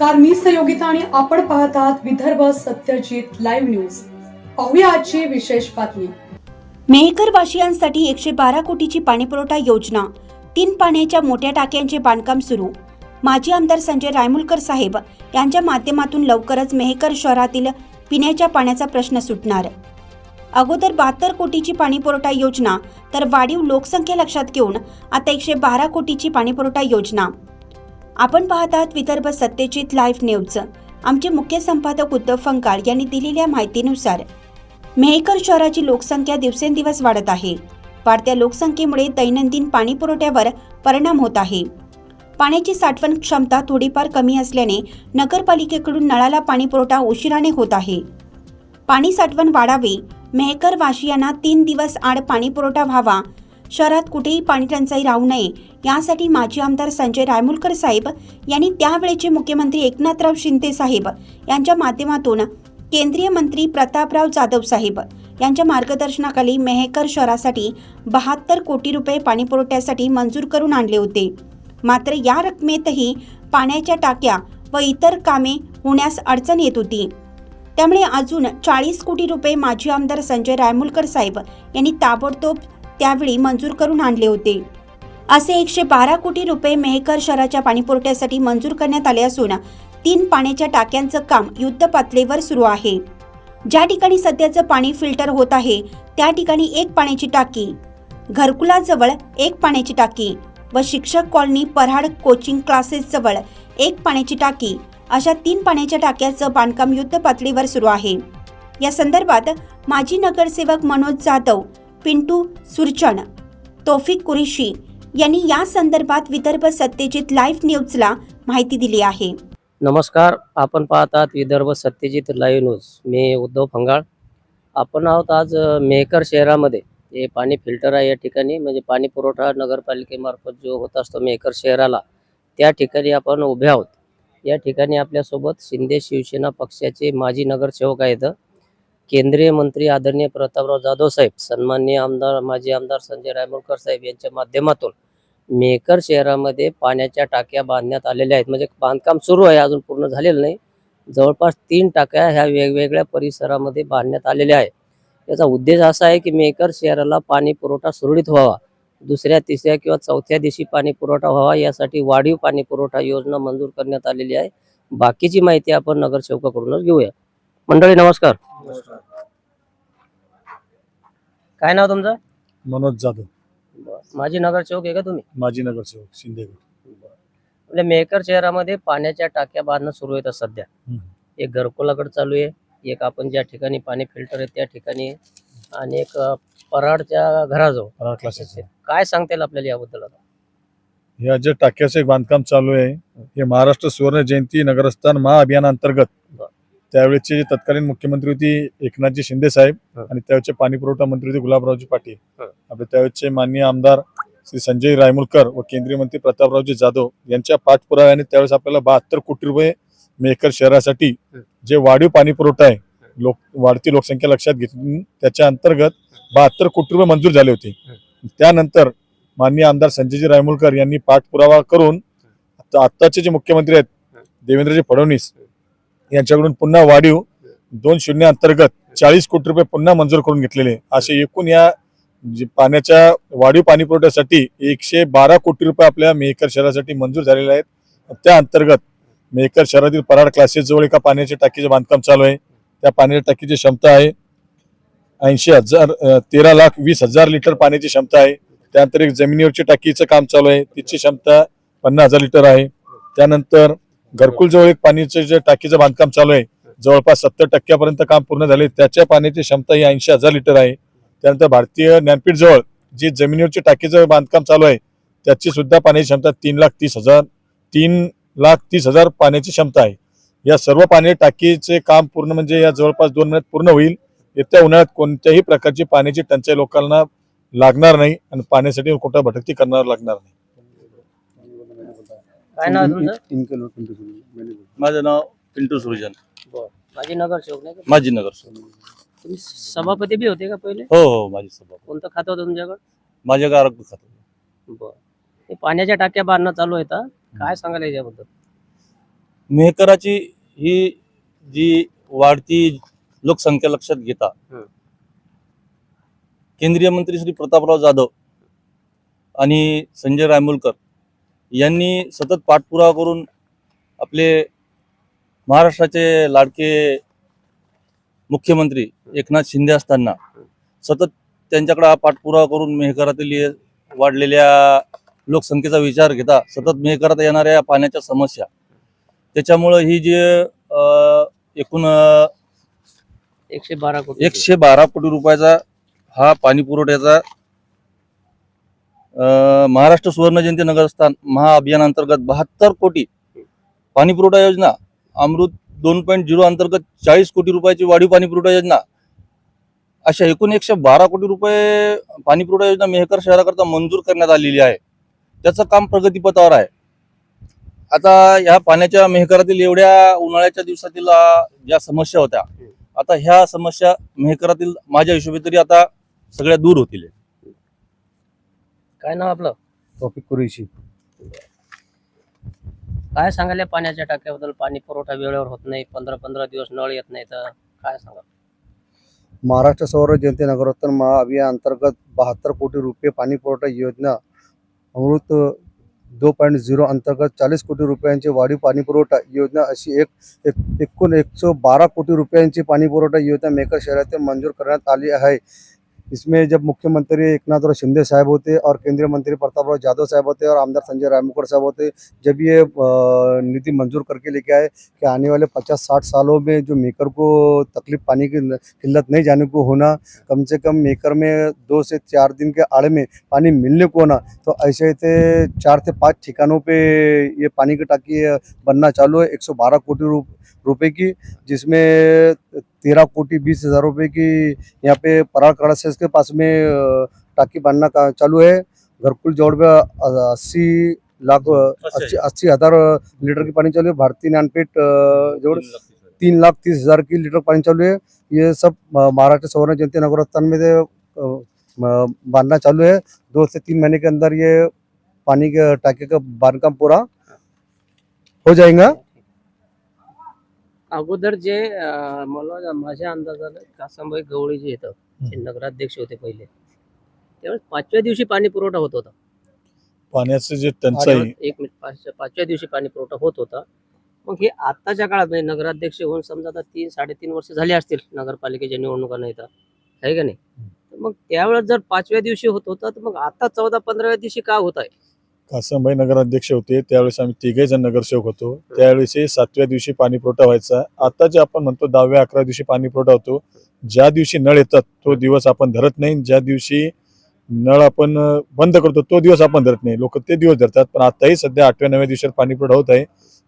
नमस्कार मी सहयोगिता आणि आपण पाहत आहात विदर्भ सत्यजित लाईव्ह न्यूज. पाहूया आजची विशेष बातमी. मेहकर वाशियांसाठी एकशे बारा कोटीची पाणीपुरवठा योजना. तीन पाण्याच्या मोठ्या टाक्यांचे बांधकाम सुरू. माजी आमदार संजय रायमुलकर साहेब यांच्या माध्यमातून लवकरच मेहकर शहरातील पिण्याच्या पाण्याचा प्रश्न सुटणार. अगोदर बहात्तर कोटीची पाणीपुरवठा योजना तर वाढीव लोकसंख्या लक्षात घेऊन आता एकशे बारा कोटीची पाणीपुरवठा योजना. आपण पाहत आहात विदर्भ सत्यजित लाईव्ह न्यूज. आमचे मुख्य संपादक उद्धव फंकाळ यांनी दिलेल्या माहितीनुसार मेहकर शहराची लोकसंख्या दिवसेंदिवस वाढत आहे. वाढत्या लोकसंख्येमुळे दैनंदिन पाणी पुरवठ्यावर परिणाम होत आहे. पाण्याची साठवण क्षमता थोडीफार कमी असल्याने नगरपालिकेकडून नळाला पाणी पुरवठा उशिराने होत आहे. पाणी साठवण वाढावी मेहकर वाशियांना तीन दिवस आड पाणी पुरवठा व्हावा शहरात कुठेही पाणी टंचाई राहू नये. यासाठी माजी आमदार संजय रायमुलकर साहेब यांनी त्यावेळेचे मुख्यमंत्री एकनाथराव शिंदे साहेब यांच्या माध्यमातून केंद्रीय मंत्री प्रतापराव जाधव साहेब यांच्या मार्गदर्शनाखाली मेहकर शहरासाठी बहात्तर कोटी रुपये पाणीपुरवठ्यासाठी मंजूर करून आणले होते. मात्र या रकमेतही पाण्याच्या टाक्या व इतर कामे होण्यास अडचण येत होती. त्यामुळे अजून चाळीस कोटी रुपये माजी आमदार संजय रायमुलकर साहेब यांनी ताबडतोब त्यावेळी मंजूर करून आणले होते. असे एकशे बारा कोटी रुपये मेहकर शहराच्या पाणीपुरवठ्यासाठी मंजूर करण्यात आले असून तीन पाण्याच्या टाक्यांचं काम युद्ध पातळीवर सुरू आहे. ज्या ठिकाणी सध्याचं पाणी फिल्टर होत आहे त्या ठिकाणी एक पाण्याची टाकी घरकुलाजवळ एक पाण्याची टाकी व शिक्षक कॉलनी पराड कोचिंग क्लासेस जवळ एक पाण्याची टाकी अशा तीन पाण्याच्या टाक्याचं बांधकाम युद्ध पातळीवर सुरू आहे. या संदर्भात माजी नगरसेवक मनोज जाधव पिंटू सुरचण तोफिक कुरेशी यांनी या संदर्भात विदर्भ सत्यजित लाईव्ह न्यूजला माहिती दिली आहे. नमस्कार आपण पाहतात विदर्भ सत्यजित लाईव्ह न्यूज. मी उद्धव फंगाळ. आपण आहोत आज मेहकर शहरामध्ये. हे पाणी फिल्टर आहे या ठिकाणी. म्हणजे पाणी पुरवठा नगरपालिकेमार्फत जो होत असतो मेहकर शहराला त्या ठिकाणी आपण उभे आहोत. या ठिकाणी आपल्यासोबत शिंदे शिवसेना पक्षाचे माजी नगरसेवक आहेत. केंद्रीय मंत्री आदरणीय प्रतापराव जाधव साहेब सन्माननीय आमदार माजी आमदार संजय रायमोलकर साहेब यांच्या माध्यमातून मेकर शहरामध्ये पाण्याच्या टाक्या बांधण्यात आलेल्या आहेत. म्हणजे बांधकाम सुरू आहे अजून पूर्ण झालेलं नाही. जवळपास तीन टाक्या ह्या वेगवेगळ्या परिसरामध्ये बांधण्यात आलेल्या आहे याचा उद्देश असा आहे की मेकर शहराला पाणी पुरवठा सुरळीत व्हावा. दुसऱ्या तिसऱ्या किंवा चौथ्या दिवशी पाणी पुरवठा व्हावा. यासाठी वाढीव पाणी पुरवठा योजना मंजूर करण्यात आलेली आहे. बाकीची माहिती आपण नगरसेवकाकडूनच घेऊया. मंडळी नमस्कार. काय नाव तुमचं? मनोज जाधव. माझी नगरसेवक आहे का तुम्ही? माजी नगरसेवक शिंदेगड. म्हणजे मेहकर शहरामध्ये पाण्याच्या टाक्या बांधणं सुरू आहेत सध्या. हम्म. एक घरकुलाकडे चालू आहे एक आपण ज्या ठिकाणी पाणी फिल्टर आहे त्या ठिकाणी आहे. आणि एक अं, पराडच्या घराजवळ. क्लासेस. काय सांगता येईल आपल्याला याबद्दल आता? या जे टाक्याचं एक बांधकाम चालू आहे हे महाराष्ट्र सुवर्ण जयंती नगरस्थान महाअभियानांतर्गत बर. त्यावेळेचे जे तत्कालीन मुख्यमंत्री होती एकनाथजी शिंदे साहेब. आणि त्यावेळेचे पाणी पुरवठा मंत्री होते गुलाबरावजी पाटील. आपले त्यावेळेचे माननीय आमदार श्री संजय रायमुलकर व केंद्रीय मंत्री प्रतापरावजी जाधव यांच्या पाठपुराव्याने त्यावेळेस आपल्याला बहात्तर कोटी रुपये मेहकर शहरासाठी. जे वाढीव पाणी पुरवठा आहे लोक वाढती लोकसंख्या लक्षात घेऊन त्याच्या अंतर्गत बहात्तर कोटी रुपये मंजूर झाले होते त्यानंतर माननीय आमदार संजयजी रायमुलकर यांनी पाठपुरावा करून आता- आत्ताचे जे मुख्यमंत्री आहेत देवेंद्रजी फडणवीस यांच्याकडून पुन्हा वाढीव दोन शून्य अंतर्गत चाळीस कोटी रुपये पुन्हा मंजूर करून घेतलेले असे एकूण या पाण्याच्या वाढीव पाणी पुरवठ्यासाठी एकशे बारा कोटी रुपये आपल्या मेहकर शहरासाठी मंजूर झालेले आहेत. त्या अंतर्गत मेहकर शहरातील पराड क्लासेस जवळ एका पाण्याच्या टाकीचे बांधकाम चालू आहे. त्या पाण्याच्या टाकीची क्षमता आहे ऐंशी हजार तेरा लाख वीस हजार लिटर पाण्याची क्षमता आहे. त्यानंतर एक जमिनीवरची टाकीचं काम चालू आहे. तिची क्षमता पन्नास हजार लिटर आहे. त्यानंतर घरकुल जवळ एक पाण्याचं जे टाकीचं बांधकाम चालू आहे जवळपास सत्तर टक्क्यापर्यंत काम पूर्ण झाले. त्याच्या पाण्याची क्षमता ही ऐंशी हजार लिटर आहे. त्यानंतर भारतीय ज्ञानपीठ जवळ जी जमिनीवरची टाकीचं बांधकाम चालू आहे त्याची सुद्धा पाण्याची क्षमता तीन लाख तीस हजार तीन लाख तीस हजार पाण्याची क्षमता आहे. या सर्व पाणी टाकीचे काम पूर्ण म्हणजे या जवळपास दोन महिन्यात पूर्ण होईल. येत्या उन्हाळ्यात कोणत्याही प्रकारची पाण्याची टंचाई लोकांना लागणार नाही आणि पाण्यासाठी कुठं भटकती करणार लागणार नाही. काय नाव आहे तुमचं? माझं नाव पिंटू सुरजन माझी नगरसेवक नाही का? माजी नगर तुम्ही सभापती बी होते का पहिले? हो हो माझी सभा. कोणतं खातं होतं तुमच्याकडे? माझ्या आरोग्य खातं बरं. हे पाण्याच्या टाक्या बांधणं चालू आहे का काय सांगायला याच्याबद्दल? मेहकराची ही जी वाढती लोकसंख्या लक्षात घेता. केंद्रीय मंत्री श्री प्रतापराव जाधव आणि संजय रायमुलकर यांनी सतत पाठपुरावा करून आपले महाराष्ट्राचे लाडके मुख्यमंत्री एकनाथ शिंदे असताना सतत त्यांच्याकडे हा पाठपुरावा करून मेहकरातील वाढलेल्या लोकसंख्येचा विचार घेता सतत मेहकरात येणाऱ्या पाण्याच्या समस्या. त्याच्यामुळं ही जी एकूण एकशे बारा कोटी. एकशे बारा कोटी रुपयाचा हा पाणी पुरवठ्याचा महाराष्ट्र सुवर्ण जयंती नगरस्थान महाअभियानांतर्गत बहात्तर कोटी पाणी पुरवठा योजना अमृत दोन पॉईंट झिरो अंतर्गत चाळीस कोटी रुपयाची वाढीव पाणी पुरवठा योजना अशा एकूण एकशे बारा कोटी रुपये पाणी पुरवठा योजना मेहकर शहराकरता मंजूर करण्यात आलेली आहे. त्याचं काम प्रगतीपथावर आहे. आता ह्या पाण्याच्या मेहकरातील एवढ्या उन्हाळ्याच्या दिवसातील ज्या समस्या होत्या आता ह्या समस्या मेहकरातील माझ्या हिशोबी तरी आता सगळ्या दूर होतील. काय नाव आपलं? टॉपिक कुरेशी. काय सांगायला पाण्याच्या टाक्याबद्दल? पाणी पुरवठा वेळेवर होत नाही पंधरा पंधरा दिवस नळ येत नाही तर काय सांगा महाराष्ट्र सौर जयंती नगरोत्थान महाअभियान अंतर्गत बहत्तर कोटी रुपये पाणी पुरवठा योजना अमृत दो पॉईंट झिरो अंतर्गत चाळीस कोटी रुपयांची वाढीव पाणी पुरवठा योजना अशी एक एक एकूण एकशे बारा कोटी रुपयांची पाणी पुरवठा योजना मेकर शहरातील मंजूर करण्यात आली आहे. इसमें जब मुख्यमंत्री एक एकनाथ शिंदे साहब होते और केंद्रीय मंत्री प्रतापराव जाधव साहब होते और आमदार संजय रायमुकर साहब होते जब ये नीति मंजूर करके लेके आए कि आने वाले पचास साठ सालों में जो मेकर को तकलीफ़ पानी की किल्लत नहीं जाने को होना कम से कम मेकर में दो से चार दिन के आड़े में पानी मिलने को होना तो ऐसे थे चार से पाँच ठिकानों पर ये पानी की टाकी बनना चालू है एक सौ बारह कोटी रु, रुपए की जिसमें तेरह कोटी बीस हज़ार रुपये की यहाँ पे पराल कड़ासेस के पास में टाकी बनना का चालू है। घरकुल जोड़ में अस्सी लाख अस्सी अस्सी हज़ार लीटर की पानी चालू है। भारतीय अ, जोड़ तीन लाख तीस हज़ार। की लीटर पानी चालू है। ये सब महाराष्ट्र सवर्ण जयंती नगरस्थान में से, अ, म- बांधना चालू है। दो से तीन महीने के अंदर ये पानी के टाके का बांधकाम पूरा हो जाएगा। अगोदर जे अं, मला माझ्या अंदाजानं कासांबाई गवळी जे येतं ते नगराध्यक्ष होते पहिले त्यावेळेस पाचव्या दिवशी पाणी पुरवठा होत होता. पाण्याचं जे टंचाई एक मिनिट पाचव्या पाचव्या दिवशी पाणी पुरवठा होत होता. मग हे आत्ताच्या काळात म्हणजे नगराध्यक्ष होऊन समजा आता तीन साडेतीन वर्ष झाली असतील नगरपालिकेच्या निवडणुका नाही तर आहे का नाही? तर मग त्यावेळेस जर पाचव्या दिवशी होत होता तर मग आता चौदा पंधराव्या दिवशी का होत आहे? कासमभाई नगराध्यक्ष होते त्यावेळेस आम्ही तिघे जण नगरसेवक होतो. त्यावेळेस सातव्या दिवशी पाणी पुरवठा व्हायचा. आता जे आपण म्हणतो दहाव्या अकरा दिवशी पाणी पुरवठा होतो ज्या दिवशी नळ येतात तो दिवस आपण धरत नाही. ज्या दिवशी नळ आपण बंद करतो तो दिवस आपण धरत नाही. लोक ते दिवस धरतात पण आताही सध्या आठव्या नवव्या दिवसात पाणी पुरवठा होत आहे.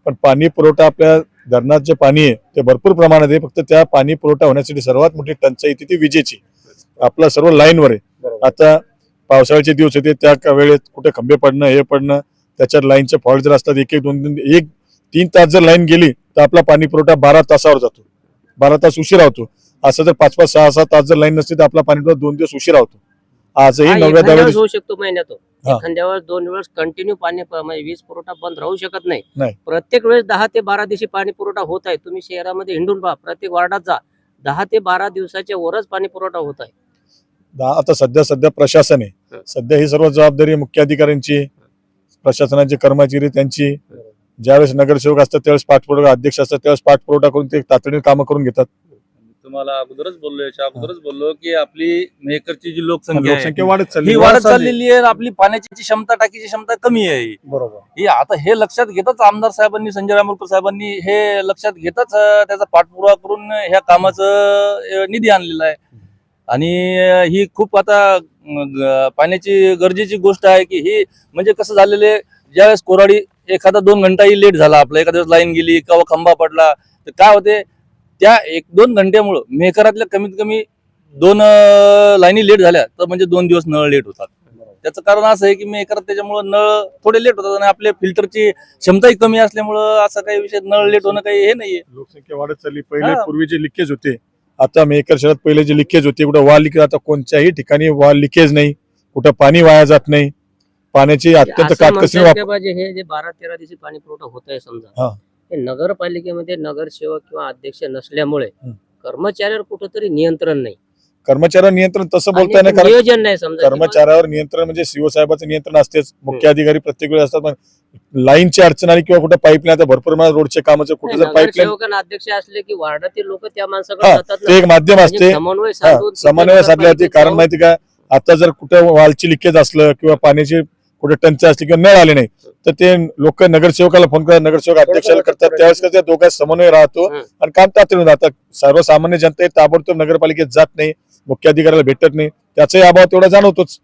पण पाणी पुरवठा आपल्या धरणात जे पाणी आहे ते भरपूर प्रमाणात आहे. फक्त त्या पाणी पुरवठा होण्यासाठी सर्वात मोठी टंचाई ती विजेची. आपला सर्व लाईनवर आहे. आता पावसाळ्याचे दिवस होते त्या वेळेत कुठे खंबे पडणं हे पडणं त्याच्यात लाईनचे फॉल्ट जर असतात एक एक दोन दोन एक तीन तास जर लाईन गेली तर आपला पाणी पुरवठा बारा तासावर जातो. बारा तास उशिरा होतो. असं जर पाच पाच सहा सहा तास जर लाईन नसते तर आपला पाणी पुरवठा दोन दिवस उशिरा होतो. आजही हा, नवव्या दहाव्या होऊ शकतो महिन्यातून. हा. एखाद्या वेळेस दोन वेळेस कंटिन्यू पाणी म्हणजे वीज पुरवठा बंद राहू शकत नाही. प्रत्येक वेळेस दहा ते बारा दिवशी पाणी पुरवठा होत आहे. तुम्ही शहरामध्ये हिंडून पहा प्रत्येक वार्डात जा. दहा ते बारा दिवसाच्या वरच पाणी पुरवठा होत आहे. आता सध्या सध्या प्रशासन आहे. हं. सध्या ही सर्व जबाबदारी मुख्य अधिकाऱ्यांची प्रशासनाचे कर्मचारी त्यांची. ज्यावेळेस नगरसेवक असतात त्यावेळेस पाठपुरावा अध्यक्ष असतात त्यावेळेस पाठपुरवठा करून ते तातडीने कामं करून घेतात. तुम्हाला अगोदरच बोललो याच्या अगोदरच बोललो की आपली मेहकरची जी लोकसंख्या लोकसंख्या वाढत ही चालली वाढत चाललेली आहे आपली पाण्याची जी क्षमता टाकीची क्षमता कमी आहे. बरोबर. ही आता हे लक्षात घेताच आमदार साहेबांनी संजय रामोलकर साहेबांनी हे लक्षात घेताच त्याचा पाठपुरावा करून ह्या कामाचं निधी आणलेला आहे. आणि ही खूप आता पाण्याची गरजेची गोष्ट आहे की ही म्हणजे कसं झालेलं ज्यावेळेस कोराडी एखादा दोन घंटाही लेट झाला आपला एखाद्या वेळेस लाईन गेली किंवा खंबा पडला तर काय होते त्या एक दोन घंट्यामुळं मेहकरातल्या कमीत कमी दोन लाईनी लेट झाल्या तर म्हणजे दोन दिवस नळ लेट होतात. त्याचं कारण असं आहे की मेहकरात त्याच्यामुळं नळ थोडे लेट होतात आणि आपल्या फिल्टरची क्षमताही कमी असल्यामुळं असं काही विषय नळ लेट होणं काही हे नाहीये. लोकसंख्या वाढत चालली. पहिले. पूर्वी जे लिकेज होते आता मेकर शहरात पहिले जे लिकेज होते कुठं वाल लिकेज आता कोणत्याही ठिकाणी वाल लिकेज नाही कुठं पाणी वाया जात नाही. पाण्याची अत्यंत असं काटकसरी हे जे बारा तेरा दिवशी पाणी पुरवठा होत आहे समजा नगरपालिकेमध्ये नगरसेवक किंवा अध्यक्ष नसल्यामुळे. कर्मचाऱ्यावर कुठंतरी नियंत्रण नाही. कर्मचाऱ्यावर नियंत्रण तसं नियोजन नाही समजा. कर्मचाऱ्यावर नियंत्रण म्हणजे सीओ साहेबाचं नियंत्रण असतेच. मुख्य अधिकारी प्रत्येक वेळी असतात पण लाईनची अडचण आली किंवा कुठे पाईपलाईन आता भरपूर प्रमाणात रोडच्या कामाचं कुठे जर पाईपलाईन अध्यक्ष असले की वार्डातील लोक त्या माणसाकडे हा, जातात ते एक माध्यम म्हणजे असते. समन्वय हा, साधून समन्वय तिथे साधल्यावरती कारण माहिती का आता जर कुठे वालची लिकेज असलं किंवा पाण्याची कुठे टंचाई असली किंवा नळ आले नाही तर ते लोक नगरसेवकाला फोन करतात नगरसेवक अध्यक्षाला करतात. त्यावेळेस कसं त्या दोघांत समन्वय राहतो. आणि काम तातडीने जातात सर्वसामान्य जनता ताबडतोब नगरपालिकेत जात नाही मुख्य अधिकाऱ्याला भेटत नाही. त्याचाही अभाव तेवढा जाणवतोच.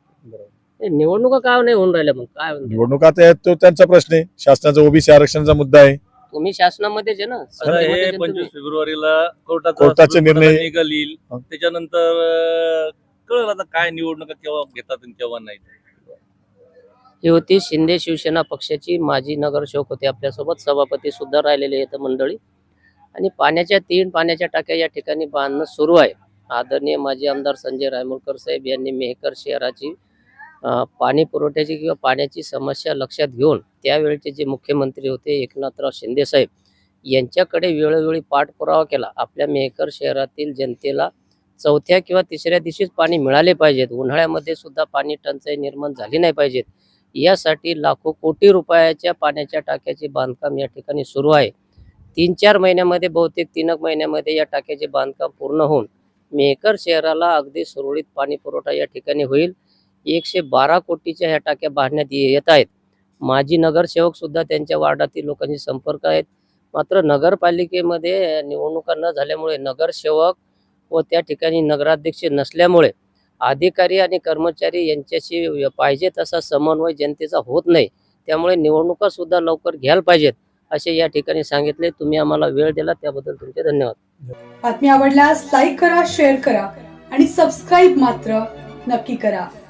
निवडणुका काय नाही होऊन राहिल्या मग? काय म्हणते? निवडणूक तो त्यांचा प्रश्न आहे. शासनाचा ओबीसी आरक्षणाचा मुद्दा आहे. तुम्ही शासनामध्येच आहे ना? आता हे आहे पंचवीस तुम्ही. फेब्रुवारीला कोर्टाचा कोर्टाचे निर्णय- निकाल येईल हं. त्याच्यानंतर अं, कळलं आता काय निवडणुका केव्हा घेतात आणि केव्हा नाही. ही होती शिंदे शिवसेना पक्षाची माजी नगरसेवक होते आपल्यासोबत. सभापती सुद्धा राहिलेले आहेत मंडळी. आणि पाण्याच्या तीन पाण्याच्या टाक्या या ठिकाणी बांधणं सुरू आहे. आदरणीय माजी आमदार संजय रायमुळकर साहेब यांनी मेहकर शहराची पाणी पुरवठ्याची किंवा पाण्याची समस्या लक्षात घेऊन त्यावेळचे जे मुख्यमंत्री होते एकनाथराव शिंदेसाहेब यांच्याकडे वेळोवेळी पाठपुरावा केला. आपल्या मेहकर शहरातील जनतेला चौथ्या किंवा तिसऱ्या दिवशीच पाणी मिळाले पाहिजेत. उन्हाळ्यामध्ये सुद्धा पाणी टंचाई निर्माण झाली नाही पाहिजेत. यासाठी लाखो कोटी रुपयाच्या पाण्याच्या टाक्याचे बांधकाम या ठिकाणी सुरू आहे. तीन चार महिन्यामध्ये बहुतेक तीन महिन्यामध्ये या टाक्याचे बांधकाम पूर्ण होऊन मेहकर शहराला अगदी सुरळीत पाणी पुरवठा या ठिकाणी होईल. एकशे बारा कोटीच्या ह्या टाक्या बांधण्यात येत आहेत. माजी नगरसेवक सुद्धा त्यांच्या वार्डातील लोकांशी संपर्क आहेत. मात्र नगरपालिकेमध्ये निवडणुका न झाल्यामुळे नगरसेवक व त्या ठिकाणी नगराध्यक्ष नसल्यामुळे अधिकारी आणि कर्मचारी यांच्याशी पाहिजे तसा समन्वय जनतेचा होत नाही. त्यामुळे निवडणुका सुद्धा लवकर घ्यायला पाहिजेत असे या ठिकाणी सांगितले. तुम्ही आम्हाला वेळ दिला त्याबद्दल तुमचे धन्यवाद. बातमी आवडल्यास लाईक करा शेअर करा आणि सबस्क्राईब मात्र नक्की करा.